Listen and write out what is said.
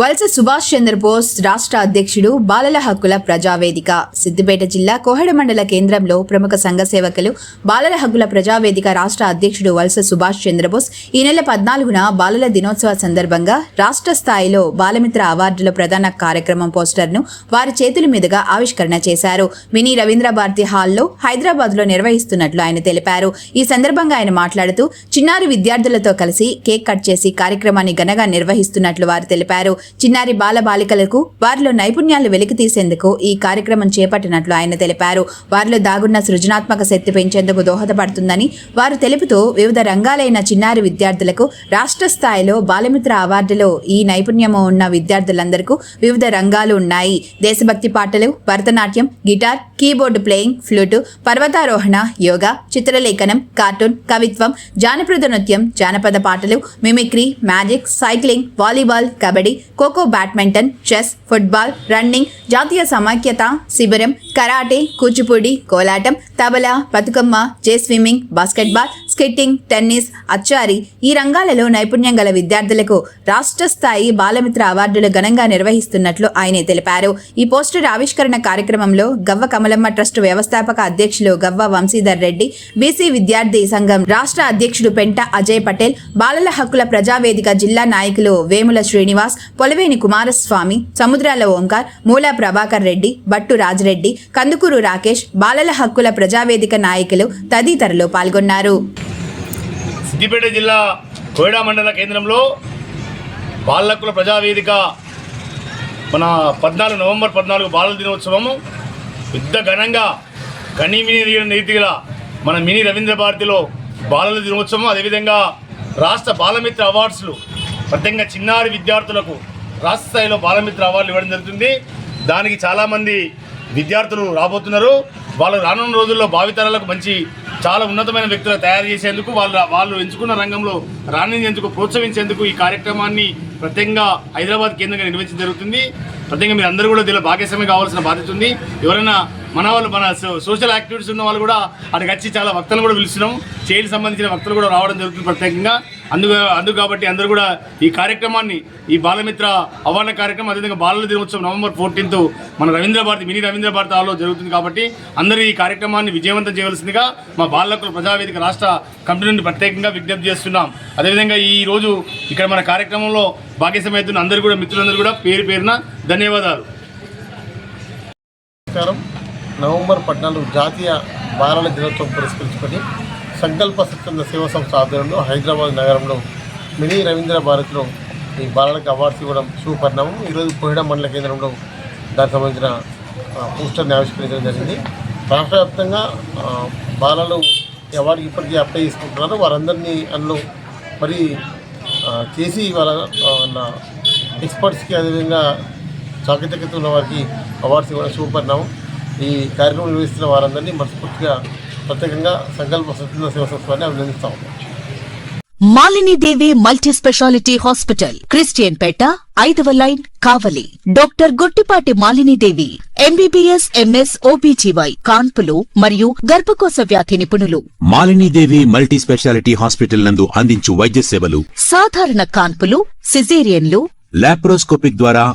వలస సుభాష్ చంద్రబోస్ రాష్ట్ర అధ్యక్షుడు బాలల హక్కుల ప్రజావేదిక. సిద్దిపేట జిల్లా కోహెడ మండల కేంద్రంలో ప్రముఖ సంఘ సేవకులు బాలల హక్కుల ప్రజావేదిక రాష్ట్ర అధ్యక్షుడు వలస సుభాష్ చంద్రబోస్ ఈ నెల పద్నాలుగున బాలల దినోత్సవ సందర్భంగా రాష్ట్ర స్థాయిలో బాలమిత్ర అవార్డుల ప్రధాన కార్యక్రమం పోస్టర్ను వారి చేతుల మీదుగా ఆవిష్కరణ చేశారు. మినీ రవీంద్ర భారతి హాల్లో హైదరాబాద్లో నిర్వహిస్తున్నట్లు ఆయన తెలిపారు. ఈ సందర్భంగా ఆయన మాట్లాడుతూ చిన్నారి విద్యార్థులతో కలిసి కేక్ కట్ చేసి కార్యక్రమాన్ని ఘనంగా నిర్వహిస్తున్నట్లు వారు తెలిపారు. చిన్నారి బాల బాలికలకు వారిలో నైపుణ్యాలు వెలికి తీసేందుకు ఈ కార్యక్రమం చేపట్టినట్లు ఆయన తెలిపారు. వారిలో దాగున్న సృజనాత్మక శక్తి పెంచేందుకు దోహదపడుతుందని వారు తెలుపుతూ వివిధ రంగాలైన చిన్నారి విద్యార్థులకు రాష్ట్ర స్థాయిలో బాలమిత్ర అవార్డులో ఈ నైపుణ్యము ఉన్న విద్యార్థులందరికీ వివిధ రంగాలు ఉన్నాయి. దేశభక్తి పాటలు Bharatanatyam guitar keyboard playing flute పర్వతారోహణ yoga చిత్రలేఖనం కార్టూన్ కవిత్వం జానపద నృత్యం జానపద పాటలు mimicry magic cycling volleyball kabaddi kho kho badminton chess football running జాతీయ సమాఖ్యత శిబిరం కరాటే కూచిపూడి కోలాటం తబలా బతుకమ్మ జే swimming basketball skating tennis archery ఈ రంగాలలో నైపుణ్యం గల విద్యార్థులకు రాష్ట్ర స్థాయి బాలమిత్ర అవార్డులు ఘనంగా నిర్వహిస్తున్నట్లు ఆయన తెలిపారు. ఈ పోస్టర్ ఆవిష్కరణ కార్యక్రమంలో గవ్వ కమలమ్మ ట్రస్ట్ వ్యవస్థాపక అధ్యక్షులు గవ్వ వంశీధర్ రెడ్డి బీసీ విద్యార్థి సంఘం రాష్ట్ర అధ్యక్షుడు పెంట అజయ్ పటేల్ బాలల హక్కుల ప్రజావేదిక జిల్లా నాయకులు వేముల శ్రీనివాస్ పొలవేని కుమారస్వామి సముద్రాల ఓంకార్ మూల ప్రభాకర్ రెడ్డి బట్టు రాజరెడ్డి కందుకూరు రాకేష్ బాలల హక్కుల ప్రజావేదిక నాయకులు తదితరులు పాల్గొన్నారు. సిద్దిపేట జిల్లా కోయడా మండల కేంద్రంలో బాలకుల ప్రజావేదిక మన పద్నాలుగు నవంబర్ పద్నాలుగు బాలల దినోత్సవము పెద్ద ఘనంగా కనీమిని నీతిగల మన మినీ రవీంద్ర భారతిలో బాలల దినోత్సవం అదేవిధంగా రాష్ట్ర బాలమిత్ర అవార్డ్స్లు ప్రత్యేకంగా చిన్నారి విద్యార్థులకు రాష్ట్ర స్థాయిలో బాలమిత్ర అవార్డులు ఇవ్వడం జరుగుతుంది. దానికి చాలామంది విద్యార్థులు రాబోతున్నారు. వాళ్ళు రానున్న రోజుల్లో భావితరాలకు మంచి చాలా ఉన్నతమైన వ్యక్తులు తయారు చేసేందుకు వాళ్ళ వాళ్ళు ఎంచుకున్న రంగంలో రాణించేందుకు ప్రోత్సహించేందుకు ఈ కార్యక్రమాన్ని ప్రత్యేకంగా హైదరాబాద్ కేంద్రంగా నిర్వహించడం జరుగుతుంది. ప్రత్యేకంగా మీరు అందరూ కూడా దీనిలో భాగస్వామి కావాల్సిన బాధ్యత ఉంది. ఎవరైనా మన వాళ్ళు మన సో- సోషల్ యాక్టివిటీస్ ఉన్న వాళ్ళు కూడా అక్కడికి వచ్చి చాలా వక్తలు కూడా పిలుస్తున్నాం. చైల్డ్ సంబంధించిన వక్తలు కూడా రావడం జరుగుతుంది ప్రత్యేకంగా. అందుకు అందుకు కాబట్టి అందరూ కూడా ఈ కార్యక్రమాన్ని ఈ బాలమిత్ర అవార్డుల కార్యక్రమం అదేవిధంగా బాలల దినోత్సవం నవంబర్ ఫోర్టీన్త్ మన రవీంద్ర భారతి మినీ రవీంద్ర భారతి హాల్లో జరుగుతుంది కాబట్టి అందరూ ఈ కార్యక్రమాన్ని విజయవంతం చేయవలసిందిగా మా బాలకుల ప్రజావేదిక రాష్ట్ర కమిటీ నుండి ప్రత్యేకంగా విజ్ఞప్తి చేస్తున్నాం. అదేవిధంగా ఈ రోజు ఇక్కడ మన కార్యక్రమంలో భాగ్యసమవుతున్న అందరూ కూడా మిత్రులందరూ కూడా పేరు పేరున ధన్యవాదాలు. నమస్కారం. నవంబర్ పద్నాలుగు జాతీయ బాలల దినోత్సవం పురస్కరించుకొని సంకల్ప స్వచ్ఛంద సేవా సంస్థ ఆధ్వర్యంలో హైదరాబాద్ నగరంలో మినీ రవీంద్ర భారత్లో ఈ బాలలకు అవార్డ్స్ ఇవ్వడం శుభపరిణామం. ఈరోజు కోహిడా మండల కేంద్రంలో దానికి సంబంధించిన పోస్టర్ని ఆవిష్కరించడం జరిగింది. రాష్ట్ర వ్యాప్తంగా బాలలు ఈ అవార్డుకి ఇప్పటికీ అప్లై చేసుకుంటున్నారు. వారందరినీ అందులో మరి చేసి వాళ్ళ ఎక్స్పర్ట్స్కి అదేవిధంగా చాకచక్యత ఉన్న వారికి అవార్డ్స్ ఇవ్వడం శుభపరిణామం. ఈ కార్యక్రమం నిర్వహిస్తున్న వారందరినీ మనస్ఫూర్తిగా ప్రత్యేకంగా సంకల్ప స్వచ్ఛంద సేవ సంస్థని అభినందిస్తా. ఉన్నాం Malinidevi multi speciality hospital Christianpet ఐదవ line Kavali. Doctor Guttipati Malinidevi MBBS MS OBGY కాన్పులు మరియు గర్భకోశ వ్యాధి నిపుణులు. మాలినీదేవి మల్టీ స్పెషాలిటీ హాస్పిటల్ నందు అందించు వైద్య సేవలు సాధారణ కాన్పులు సిజేరియన్లు. లాప్రోస్కోపిక్ ద్వారా